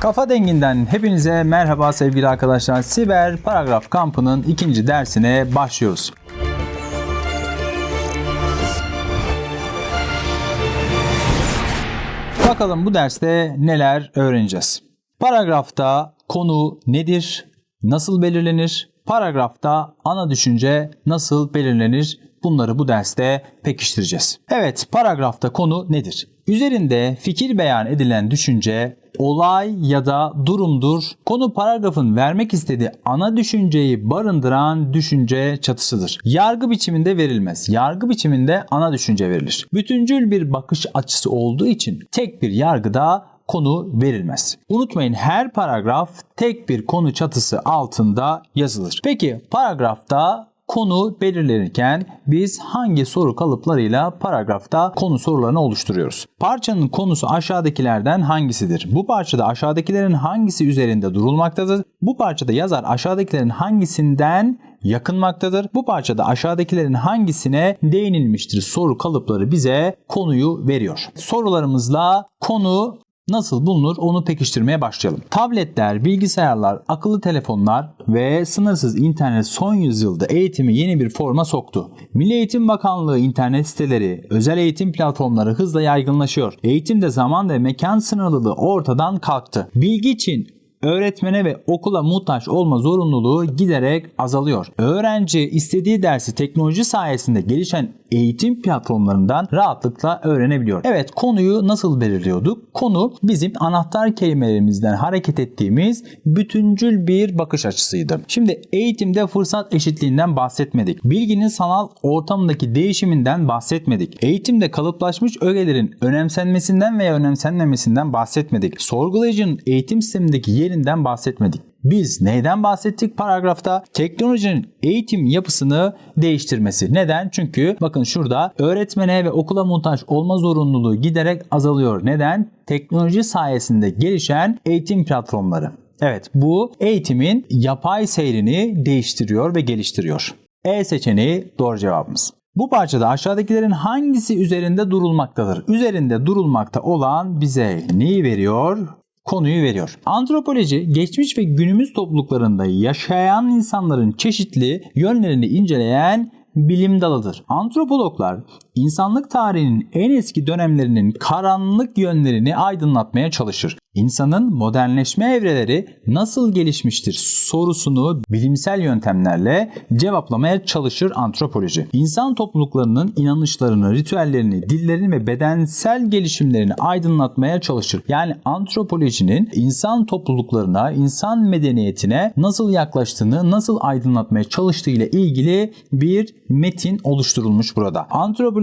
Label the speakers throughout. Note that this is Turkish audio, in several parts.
Speaker 1: Kafa Dengi'nden hepinize merhaba sevgili arkadaşlar. Siber Paragraf Kampı'nın ikinci dersine başlıyoruz. Bakalım bu derste neler öğreneceğiz. Paragrafta konu nedir? Nasıl belirlenir? Paragrafta ana düşünce nasıl belirlenir? Bunları bu derste pekiştireceğiz. Evet, paragrafta konu nedir? Üzerinde fikir beyan edilen düşünce olay ya da durumdur. Konu paragrafın vermek istediği ana düşünceyi barındıran düşünce çatısıdır. Yargı biçiminde verilmez. Yargı biçiminde ana düşünce verilir. Bütüncül bir bakış açısı olduğu için tek bir yargıda konu verilmez. Unutmayın her paragraf tek bir konu çatısı altında yazılır. Peki paragrafta konu belirlenirken biz hangi soru kalıplarıyla paragrafta konu sorularını oluşturuyoruz? Parçanın konusu aşağıdakilerden hangisidir? Bu parçada aşağıdakilerin hangisi üzerinde durulmaktadır? Bu parçada yazar aşağıdakilerin hangisinden yakınmaktadır? Bu parçada aşağıdakilerin hangisine değinilmiştir? Soru kalıpları bize konuyu veriyor. Sorularımızla konu Nasıl bulunur onu pekiştirmeye başlayalım. Tabletler, bilgisayarlar, akıllı telefonlar ve sınırsız internet son yüzyılda eğitimi yeni bir forma soktu. Milli Eğitim Bakanlığı internet siteleri, özel eğitim platformları hızla yaygınlaşıyor. Eğitimde zaman ve mekan sınırlılığı ortadan kalktı. Bilgi için öğretmene ve okula muhtaç olma zorunluluğu giderek azalıyor. Öğrenci istediği dersi teknoloji sayesinde gelişen eğitim platformlarından rahatlıkla öğrenebiliyor. Evet konuyu nasıl belirliyorduk? Konu bizim anahtar kelimelerimizden hareket ettiğimiz bütüncül bir bakış açısıydı. Şimdi eğitimde fırsat eşitliğinden bahsetmedik. Bilginin sanal ortamındaki değişiminden bahsetmedik. Eğitimde kalıplaşmış ögelerin önemsenmesinden veya önemsenmemesinden bahsetmedik. Sorgulayıcının eğitim sistemindeki yerinden bahsetmedik. Biz neyden bahsettik paragrafta? Teknolojinin eğitim yapısını değiştirmesi. Neden? Çünkü bakın şurada öğretmene ve okula muhtaç olma zorunluluğu giderek azalıyor. Neden? Teknoloji sayesinde gelişen eğitim platformları. Evet bu eğitimin yapay seyrini değiştiriyor ve geliştiriyor. E seçeneği doğru cevabımız. Bu parçada aşağıdakilerin hangisi üzerinde durulmaktadır? Üzerinde durulmakta olan bize neyi veriyor? Konuyu veriyor. Antropoloji geçmiş ve günümüz topluluklarında yaşayan insanların çeşitli yönlerini inceleyen bilim dalıdır. Antropologlar insanlık tarihinin en eski dönemlerinin karanlık yönlerini aydınlatmaya çalışır. İnsanın modernleşme evreleri nasıl gelişmiştir sorusunu bilimsel yöntemlerle cevaplamaya çalışır antropoloji. İnsan topluluklarının inanışlarını, ritüellerini, dillerini ve bedensel gelişimlerini aydınlatmaya çalışır. Yani antropolojinin insan topluluklarına, insan medeniyetine nasıl yaklaştığını, nasıl aydınlatmaya çalıştığı ile ilgili bir metin oluşturulmuş burada.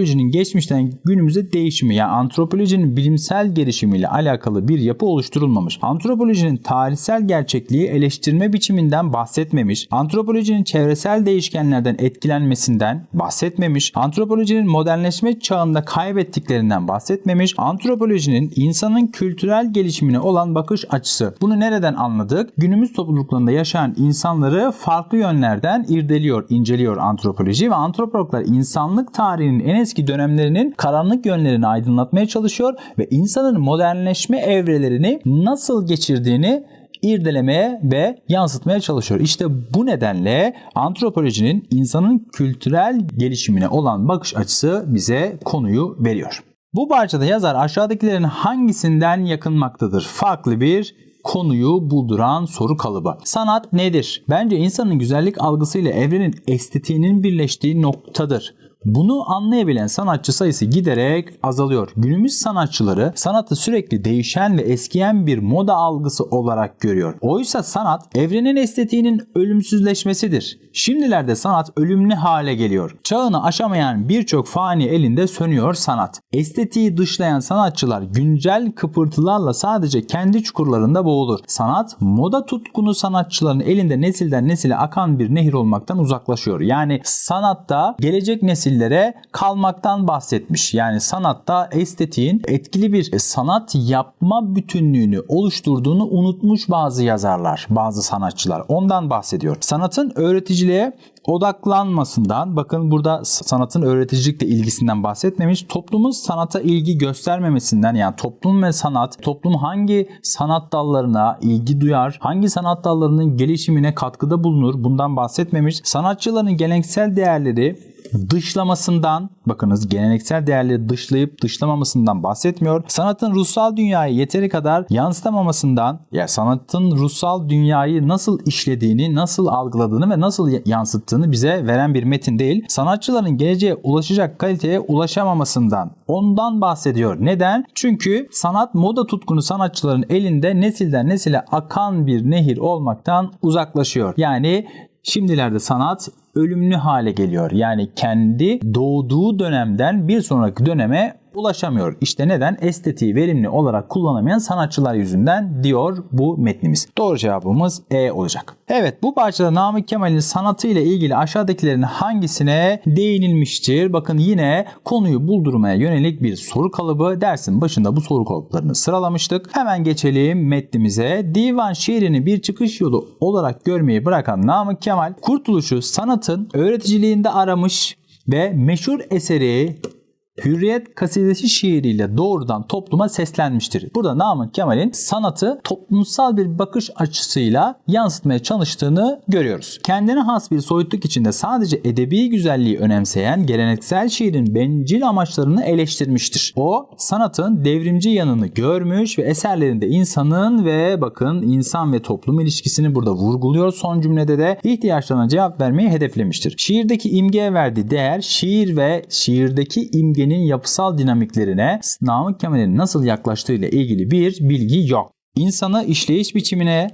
Speaker 1: Antropolojinin geçmişten günümüze değişimi yani antropolojinin bilimsel gelişimiyle alakalı bir yapı oluşturulmamış. Antropolojinin tarihsel gerçekliği eleştirme biçiminden bahsetmemiş. Antropolojinin çevresel değişkenlerden etkilenmesinden bahsetmemiş. Antropolojinin modernleşme çağında kaybettiklerinden bahsetmemiş. Antropolojinin insanın kültürel gelişimine olan bakış açısı. Bunu nereden anladık? Günümüz topluluklarında yaşayan insanları farklı yönlerden irdeliyor, inceliyor antropoloji ve antropologlar insanlık tarihinin en eski dönemlerinin karanlık yönlerini aydınlatmaya çalışıyor ve insanın modernleşme evrelerini nasıl geçirdiğini irdelemeye ve yansıtmaya çalışıyor. İşte bu nedenle antropolojinin insanın kültürel gelişimine olan bakış açısı bize konuyu veriyor. Bu parçada yazar aşağıdakilerin hangisinden yakınmaktadır? Farklı bir konuyu bulduran soru kalıbı. Sanat nedir? Bence insanın güzellik algısıyla evrenin estetiğinin birleştiği noktadır. Bunu anlayabilen sanatçı sayısı giderek azalıyor. Günümüz sanatçıları sanatı sürekli değişen ve eskiyen bir moda algısı olarak görüyor. Oysa sanat evrenin estetiğinin ölümsüzleşmesidir. Şimdilerde sanat ölümlü hale geliyor. Çağını aşamayan birçok fani elinde sönüyor sanat. Estetiği dışlayan sanatçılar güncel kıpırtılarla sadece kendi çukurlarında boğulur. Sanat moda tutkunu sanatçıların elinde nesilden nesile akan bir nehir olmaktan uzaklaşıyor. Yani sanatta gelecek nesillere kalmaktan bahsetmiş. Yani sanatta estetiğin etkili bir sanat yapma bütünlüğünü oluşturduğunu unutmuş bazı yazarlar, bazı sanatçılar. Ondan bahsediyor. Sanatın öğretici öğreticiliğe odaklanmasından bakın burada sanatın öğreticilikle ilgisinden bahsetmemiş. Toplumun sanata ilgi göstermemesinden yani toplum ve sanat toplum hangi sanat dallarına ilgi duyar, hangi sanat dallarının gelişimine katkıda bulunur bundan bahsetmemiş. Sanatçıların geleneksel değerleri dışlamasından bakınız geleneksel değerleri dışlayıp dışlamamasından bahsetmiyor. Sanatın ruhsal dünyayı yeteri kadar yansıtamamasından ya sanatın ruhsal dünyayı nasıl işlediğini, nasıl algıladığını ve nasıl yansıttığını bize veren bir metin değil. Sanatçıların geleceğe ulaşacak kaliteye ulaşamamasından ondan bahsediyor. Neden? Çünkü sanat moda tutkunu sanatçıların elinde nesilden nesile akan bir nehir olmaktan uzaklaşıyor. Yani Şimdilerde sanat ölümlü hale geliyor. Yani kendi doğduğu dönemden bir sonraki döneme ulaşamıyor. İşte neden? Estetiği verimli olarak kullanamayan sanatçılar yüzünden diyor bu metnimiz. Doğru cevabımız E olacak. Evet bu parçada Namık Kemal'in sanatı ile ilgili aşağıdakilerin hangisine değinilmiştir? Bakın yine konuyu buldurmaya yönelik bir soru kalıbı dersin başında bu soru kalıplarını sıralamıştık. Hemen geçelim metnimize. Divan şiirini bir çıkış yolu olarak görmeyi bırakan Namık Kemal kurtuluşu sanatın öğreticiliğinde aramış ve meşhur eseri Hürriyet kasidesi şiiriyle doğrudan topluma seslenmiştir. Burada Namık Kemal'in sanatı toplumsal bir bakış açısıyla yansıtmaya çalıştığını görüyoruz. Kendine has bir soyutluk içinde sadece edebi güzelliği önemseyen geleneksel şiirin bencil amaçlarını eleştirmiştir. O sanatın devrimci yanını görmüş ve eserlerinde insanın ve bakın insan ve toplum ilişkisini burada vurguluyor. Son cümlede de ihtiyaçlarına cevap vermeyi hedeflemiştir. Şiirdeki imgeye verdiği değer şiir ve şiirdeki imgenin Türkiye'nin yapısal dinamiklerine Namık Kemal'in nasıl yaklaştığı ile ilgili bir bilgi yok. İnsana işleyiş biçimine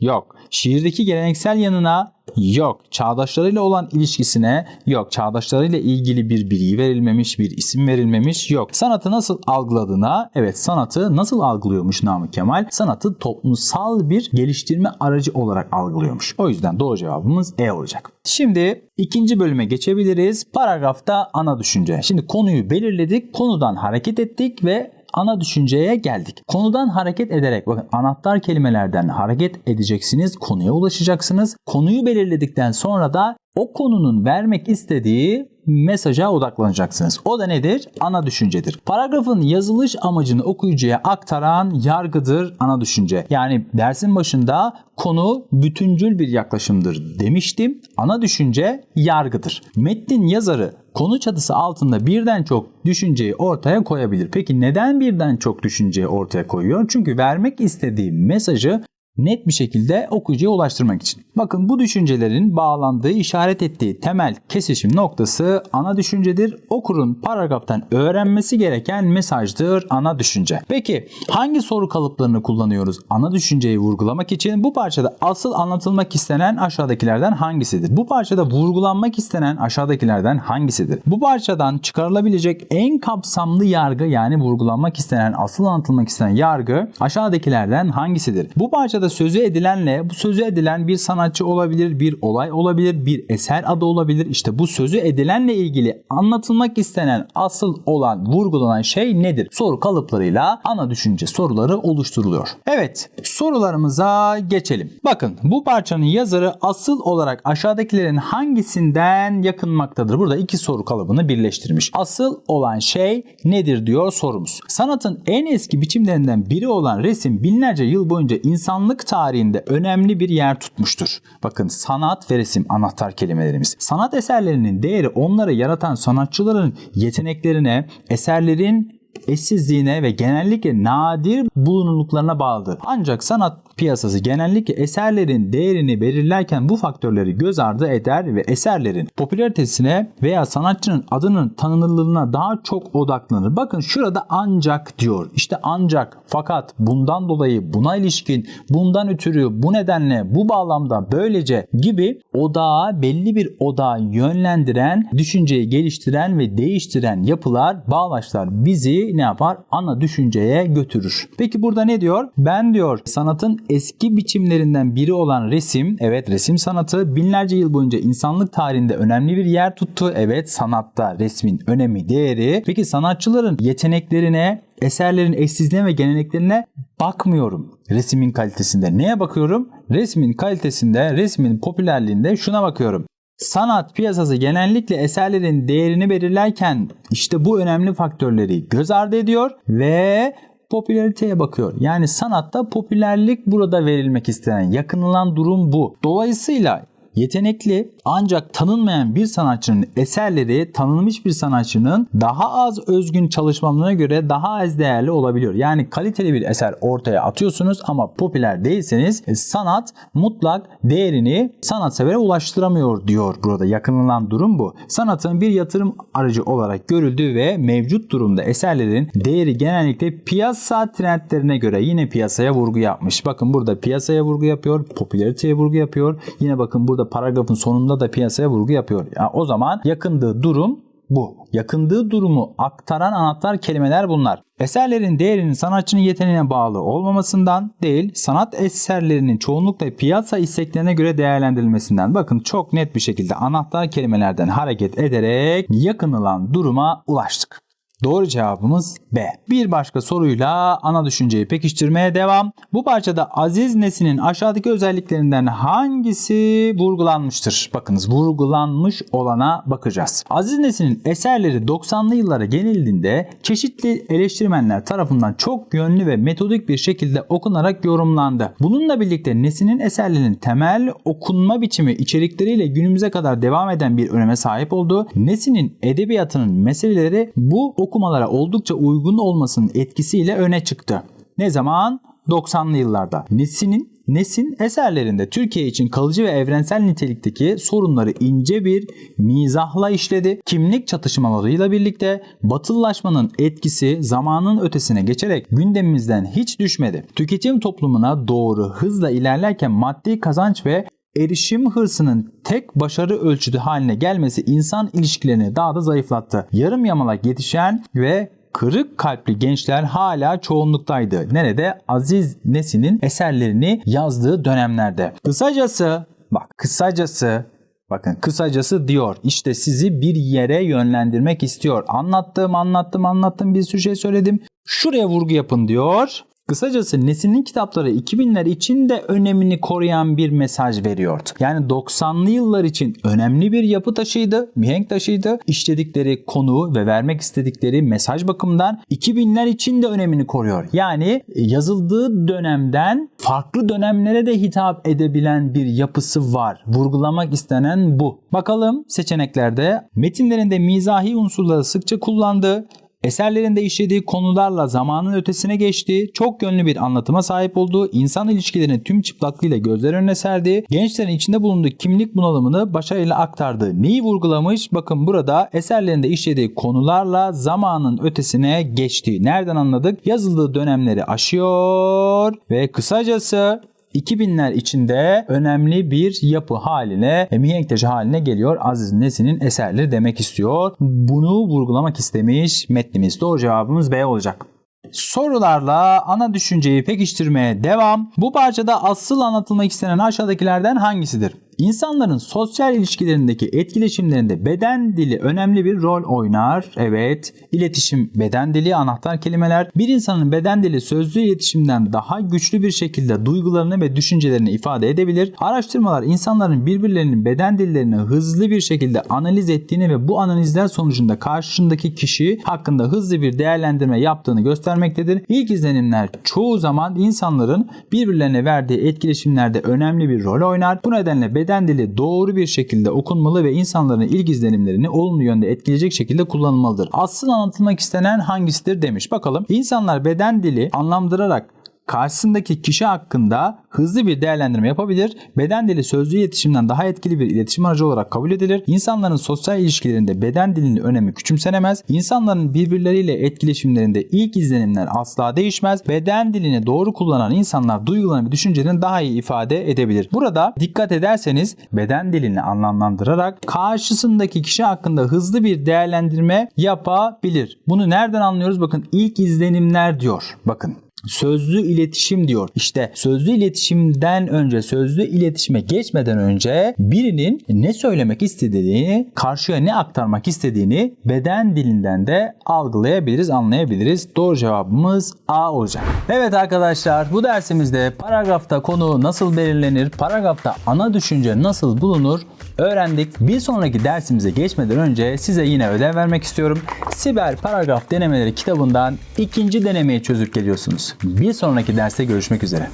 Speaker 1: yok. Şiirdeki geleneksel yanına yok. Çağdaşlarıyla olan ilişkisine yok. Çağdaşlarıyla ilgili bir bilgi verilmemiş, bir isim verilmemiş yok. Sanatı nasıl algıladığına evet sanatı nasıl algılıyormuş Namık Kemal? Sanatı toplumsal bir geliştirme aracı olarak algılıyormuş. O yüzden doğru cevabımız E olacak. Şimdi ikinci bölüme geçebiliriz. Paragrafta ana düşünce. Şimdi konuyu belirledik, konudan hareket ettik ve ana düşünceye geldik. Konudan hareket ederek bakın anahtar kelimelerden hareket edeceksiniz. Konuya ulaşacaksınız. Konuyu belirledikten sonra da o konunun vermek istediği mesaja odaklanacaksınız. O da nedir? Ana düşüncedir. Paragrafın yazılış amacını okuyucuya aktaran yargıdır ana düşünce. Yani dersin başında konu bütüncül bir yaklaşımdır demiştim. Ana düşünce yargıdır. Metnin yazarı konu çatısı altında birden çok düşünceyi ortaya koyabilir. Peki neden birden çok düşünceyi ortaya koyuyor? Çünkü vermek istediği mesajı net bir şekilde okuyucuya ulaştırmak için. Bakın bu düşüncelerin bağlandığı, işaret ettiği temel kesişim noktası ana düşüncedir. Okurun paragraftan öğrenmesi gereken mesajdır ana düşünce. Peki hangi soru kalıplarını kullanıyoruz ana düşünceyi vurgulamak için? Bu parçada asıl anlatılmak istenen aşağıdakilerden hangisidir? Bu parçada vurgulanmak istenen aşağıdakilerden hangisidir? Bu parçadan çıkarılabilecek en kapsamlı yargı yani vurgulanmak istenen, asıl anlatılmak istenen yargı aşağıdakilerden hangisidir? Bu parçada sözü edilenle bu sözü edilen bir sanatçı olabilir, bir olay olabilir, bir eser adı olabilir. İşte bu sözü edilenle ilgili anlatılmak istenen asıl olan vurgulanan şey nedir? Soru kalıplarıyla ana düşünce soruları oluşturuluyor. Evet sorularımıza geçelim. Bakın bu parçanın yazarı asıl olarak aşağıdakilerin hangisinden yakınmaktadır? Burada iki soru kalıbını birleştirmiş. Asıl olan şey nedir diyor sorumuz. Sanatın en eski biçimlerinden biri olan resim binlerce yıl boyunca insanlık tarihinde önemli bir yer tutmuştur. Bakın sanat ve resim anahtar kelimelerimiz. Sanat eserlerinin değeri onları yaratan sanatçıların yeteneklerine, eserlerin eşsizliğine ve genellikle nadir bulunurluklarına bağlıdır. Ancak sanat piyasası genellikle eserlerin değerini belirlerken bu faktörleri göz ardı eder ve eserlerin popülaritesine veya sanatçının adının tanınırlığına daha çok odaklanır. Bakın şurada ancak diyor. İşte ancak fakat bundan dolayı buna ilişkin bundan ötürü bu nedenle bu bağlamda böylece gibi odağa belli bir odağa yönlendiren, düşünceyi geliştiren ve değiştiren yapılar, bağlaçlar bizi ne yapar? Ana düşünceye götürür. Peki burada ne diyor? Ben diyor sanatın eski biçimlerinden biri olan resim, evet resim sanatı binlerce yıl boyunca insanlık tarihinde önemli bir yer tuttu. Evet sanatta resmin önemi, değeri. Peki sanatçıların yeteneklerine, eserlerin eşsizliğine ve geleneklerine bakmıyorum resmin kalitesinde. Neye bakıyorum? Resmin kalitesinde, resmin popülerliğinde şuna bakıyorum. Sanat piyasası genellikle eserlerin değerini belirlerken işte bu önemli faktörleri göz ardı ediyor ve popülariteye bakıyor. Yani sanatta popülerlik burada verilmek istenen, yakınılan durum bu. Dolayısıyla yetenekli ancak tanınmayan bir sanatçının eserleri tanınmış bir sanatçının daha az özgün çalışmalarına göre daha az değerli olabiliyor. Yani kaliteli bir eser ortaya atıyorsunuz ama popüler değilseniz e, sanat mutlak değerini sanatsevere ulaştıramıyor diyor burada. Yakınılan durum bu. Sanatın bir yatırım aracı olarak görüldüğü ve mevcut durumda eserlerin değeri genellikle piyasa trendlerine göre yine piyasaya vurgu yapmış. Bakın burada piyasaya vurgu yapıyor, popülariteye vurgu yapıyor. Yine bakın burada paragrafın sonunda da piyasaya vurgu yapıyor. Ya o zaman yakındığı durum bu. Yakındığı durumu aktaran anahtar kelimeler bunlar. Eserlerin değerinin sanatçının yeteneğine bağlı olmamasından değil, sanat eserlerinin çoğunlukla piyasa isteklerine göre değerlendirilmesinden. Bakın çok net bir şekilde anahtar kelimelerden hareket ederek yakınılan duruma ulaştık. Doğru cevabımız B. Bir başka soruyla ana düşünceyi pekiştirmeye devam. Bu parçada Aziz Nesin'in aşağıdaki özelliklerinden hangisi vurgulanmıştır? Bakınız vurgulanmış olana bakacağız. Aziz Nesin'in eserleri 90'lı yıllara genelinde çeşitli eleştirmenler tarafından çok yönlü ve metodik bir şekilde okunarak yorumlandı. Bununla birlikte Nesin'in eserlerinin temel okunma biçimi içerikleriyle günümüze kadar devam eden bir öneme sahip oldu. Nesin'in edebiyatının meseleleri bu okumalara oldukça uygun olmasının etkisiyle öne çıktı. Ne zaman? 90'lı yıllarda. Nesin'in Nesin eserlerinde Türkiye için kalıcı ve evrensel nitelikteki sorunları ince bir mizahla işledi. Kimlik çatışmalarıyla birlikte batılılaşmanın etkisi zamanın ötesine geçerek gündemimizden hiç düşmedi. Tüketim toplumuna doğru hızla ilerlerken maddi kazanç ve erişim hırsının tek başarı ölçütü haline gelmesi insan ilişkilerini daha da zayıflattı. Yarım yamalak yetişen ve kırık kalpli gençler hala çoğunluktaydı. Nerede? Aziz Nesin'in eserlerini yazdığı dönemlerde. Kısacası bak kısacası Bakın kısacası diyor işte sizi bir yere yönlendirmek istiyor. Anlattım anlattım anlattım bir sürü şey söyledim. Şuraya vurgu yapın diyor. Kısacası Nesin'in kitapları 2000'ler için de önemini koruyan bir mesaj veriyordu. Yani 90'lı yıllar için önemli bir yapı taşıydı, mihenk taşıydı. İşledikleri konu ve vermek istedikleri mesaj bakımından 2000'ler için de önemini koruyor. Yani yazıldığı dönemden farklı dönemlere de hitap edebilen bir yapısı var. Vurgulamak istenen bu. Bakalım seçeneklerde metinlerinde mizahi unsurları sıkça kullandı. Eserlerinde işlediği konularla zamanın ötesine geçti, çok yönlü bir anlatıma sahip olduğu, insan ilişkilerini tüm çıplaklığıyla gözler önüne serdi, gençlerin içinde bulunduğu kimlik bunalımını başarıyla aktardı. Neyi vurgulamış? Bakın burada eserlerinde işlediği konularla zamanın ötesine geçti. Nereden anladık? Yazıldığı dönemleri aşıyor ve kısacası 2000'ler içinde önemli bir yapı haline, mihenk taşı haline geliyor Aziz Nesin'in eserleri demek istiyor. Bunu vurgulamak istemiş metnimiz. Doğru cevabımız B olacak. Sorularla ana düşünceyi pekiştirmeye devam. Bu parçada asıl anlatılmak istenen aşağıdakilerden hangisidir? İnsanların sosyal ilişkilerindeki etkileşimlerinde beden dili önemli bir rol oynar. Evet, iletişim beden dili anahtar kelimeler. Bir insanın beden dili sözlü iletişimden daha güçlü bir şekilde duygularını ve düşüncelerini ifade edebilir. Araştırmalar insanların birbirlerinin beden dillerini hızlı bir şekilde analiz ettiğini ve bu analizler sonucunda karşındaki kişi hakkında hızlı bir değerlendirme yaptığını göstermektedir. İlk izlenimler çoğu zaman insanların birbirlerine verdiği etkileşimlerde önemli bir rol oynar. Bu nedenle beden beden dili doğru bir şekilde okunmalı ve insanların ilk izlenimlerini olumlu yönde etkileyecek şekilde kullanılmalıdır. Asıl anlatılmak istenen hangisidir demiş. Bakalım insanlar beden dili anlamlandırarak karşısındaki kişi hakkında hızlı bir değerlendirme yapabilir. Beden dili sözlü iletişimden daha etkili bir iletişim aracı olarak kabul edilir. İnsanların sosyal ilişkilerinde beden dilinin önemi küçümsenemez. İnsanların birbirleriyle etkileşimlerinde ilk izlenimler asla değişmez. Beden dilini doğru kullanan insanlar duygularını ve düşüncelerini daha iyi ifade edebilir. Burada dikkat ederseniz beden dilini anlamlandırarak karşısındaki kişi hakkında hızlı bir değerlendirme yapabilir. Bunu nereden anlıyoruz? Bakın ilk izlenimler diyor. Bakın Sözlü iletişim diyor. İşte sözlü iletişimden önce, sözlü iletişime geçmeden önce birinin ne söylemek istediğini, karşıya ne aktarmak istediğini beden dilinden de algılayabiliriz, anlayabiliriz. Doğru cevabımız A olacak. Evet arkadaşlar bu dersimizde paragrafta konu nasıl belirlenir, paragrafta ana düşünce nasıl bulunur öğrendik. Bir sonraki dersimize geçmeden önce size yine ödev vermek istiyorum. Siber Paragraf Denemeleri kitabından ikinci denemeyi çözüp geliyorsunuz. Bir sonraki derste görüşmek üzere.